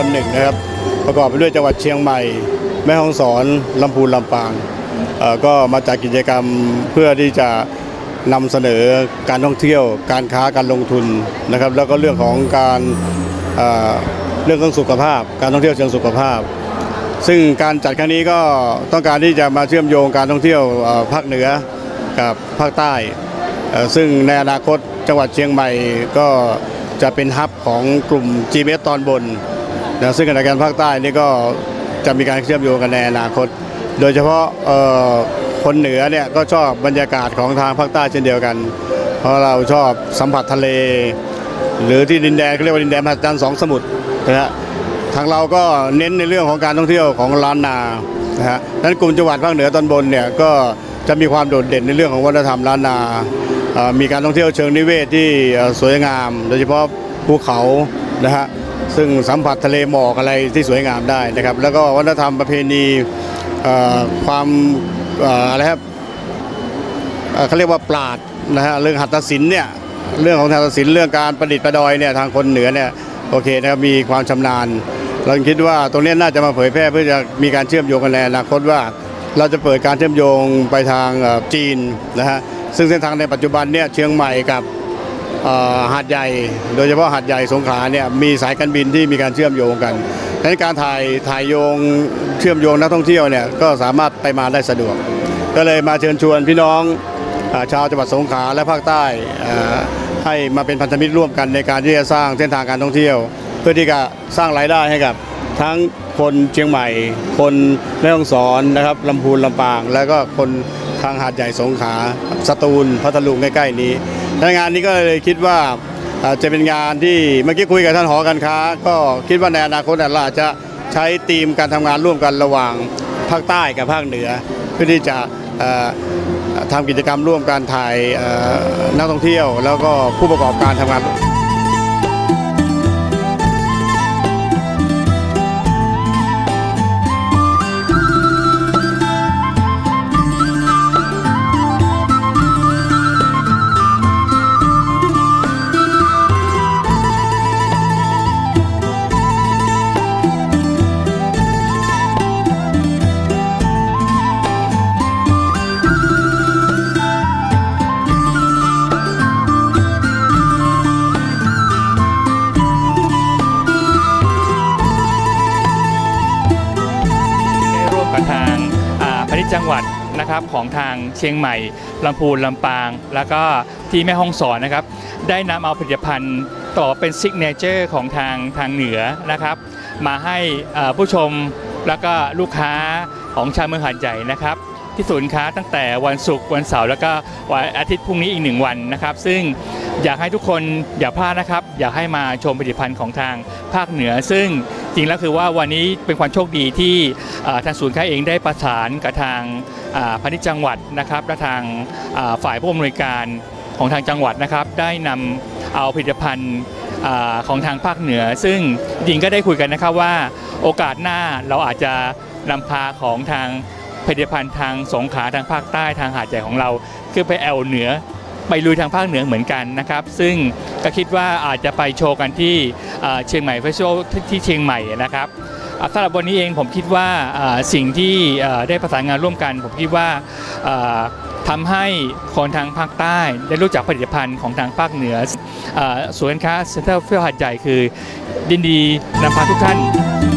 อนบนหนึ่งนะครับ ประกอบไปด้วยจังหวัดเชียงใหม่ แม่ฮ่องสอนลำพูนลำปางก็มาจัดกิจกรรมเพื่อที่จะนำเสนอการท่องเที่ยว การค้าการลงทุนนะครับ แล้วก็เรื่องของการเอ่อเรื่องของสุขภาพ การท่องเที่ยวเชิงสุขภาพ ซึ่งการจัดครั้งนี้ก็ต้องการที่จะมาเชื่อมโยงการท่องเที่ยวภาคเหนือกับภาคใต้ ซึ่งในอนาคตจังหวัดเชียงใหม่ก็จะเป็นฮับของกลุ่ม GMS ตอนบน นะซึ่งขณะการภาคใต้นี่ก็จะมีการเชื่อมโยงกันในอนาคต โดยเฉพาะคนเหนือเนี่ยก็ชอบบรรยากาศของทางภาคใต้เช่นเดียวกัน เพราะเราชอบสัมผัสทะเล หรือที่ดินแดนเขาเรียกว่าดินแดนมหัศจรรย์สองสมุทรนะฮะทางเราก็เน้นในเรื่องของการท่องเที่ยวของล้านนานะฮะนั้นกลุ่มจังหวัดภาคเหนือตอนบนเนี่ยก็จะมีความโดดเด่นในเรื่องของวัฒนธรรมล้านนา มีการท่องเที่ยวเชิงนิเวศที่สวยงาม โดยเฉพาะภูเขานะฮะ ซึ่งสัมผัสทะเลหมอกอะไรที่สวยงามได้นะครับ แล้วก็วัฒนธรรมประเพณีความอะไรครับเขาเรียกว่าปราดนะฮะเรื่องหัตถศิลป์เนี่ยเรื่องของหัตถศิลป์เรื่องการประดิษฐ์ประดอยเนี่ยทางคนเหนือเนี่ยโอเคนะครับมีความชำนาญ เราคิดว่าตรงนี้น่าจะมาเผยแพร่เพื่อจะมีการเชื่อมโยงกันในอนาคตว่า เราจะเปิดการเชื่อมโยงไปทางจีนนะฮะซึ่งเส้นทางในปัจจุบันเนี่ยเชียงใหม่กับ หาดใหญ่โดยเฉพาะหาดใหญ่สงขลาเนี่ยมีสายการบินที่มีการเชื่อมโยงกันดังนั้นการถ่ายถ่ายโยงเชื่อมโยงนักท่องเที่ยวเนี่ยก็สามารถไปมาได้สะดวก ก็เลยมาเชิญชวนพี่น้องอชาวจังหวัดสงขลาและภาคใต้อ่าให้มาเป็นพันธมิตรร่วมกันในการที่จะสร้างเส้นทางการท่องเที่ยว เพื่อที่จะสร้างรายได้ให้กับทั้งคนเชียงใหม่ คนแม่ฮ่องสอนนะครับลำพูนลำปาง แล้วก็คนทางหาดใหญ่สงขลาสตูลพัทลุงใกล้ๆนี้ ในงานนี้ก็เลยคิดว่าจะเป็นงานที่เมื่อกี้คุยกับท่านหอการค้า ก็คิดว่าในอนาคตเราอาจจะใช้ธีมการทำงานร่วมกันระหว่างภาคใต้กับภาคเหนือ เพื่อที่จะทำกิจกรรมร่วมกันถ่ายนักท่องเที่ยว แล้วก็ผู้ประกอบการทำงาน จังหวัดนะครับของทางเชียงใหม่ลำพูนลำปาง แล้วก็ที่แม่ฮ่องสอนนะครับ ได้นำเอาผลิตภัณฑ์ต่อเป็นซิกเนเจอร์ของทางทางเหนือนะครับ มาให้ผู้ชมแล้วก็ลูกค้าของชาวเมืองหาดใหญ่นะครับ ที่ศูนย์ค้าตั้งแต่วันศุกร์วันเสาร์แล้วก็วันอาทิตย์พรุ่งนี้อีกหนึ่งวันนะครับ ซึ่งอยากให้ทุกคนอย่าพลาดนะครับ อยากให้มาชมผลิตภัณฑ์ของทางภาคเหนือ ซึ่งจริงแล้วคือว่าวันนี้เป็นความโชคดีที่ทางศูนย์ค้าเองได้ประสานกับทางาพาณิชย์จังหวัดนะครับและทางาฝ่ายผู้อำนวยการของทางจังหวัดนะครับ ได้นำเอาผลิตภัณฑ์ของทางภาคเหนือ ซึ่งจริงก็ได้คุยกันนะครับว่าโอกาสหน้าเราอาจจะนำพาของทาง ผลิตภัณฑ์ทางสงขาทางภาคใต้ทางหาดใหญ่ของเรา คือไปแอลเหนือไปลุยทางภาคเหนือเหมือนกันนะครับ ซึ่งก็คิดว่าอาจจะไปโชว์กันที่เชียงใหม่เฟสติวัลที่เชียงใหม่นะครับสำหรับวันนี้เองผมคิดว่าสิ่งที่ได้ประสานงานร่วมกัน ผมคิดว่าอ่าทำให้คนทางภาคใต้ได้รู้จักผลิตภัณฑ์ของทางภาคเหนืออ่าศูนค้าเซ็นทรัลเฟียหาดใหญ่คือดินดีนำพาทุกท่าน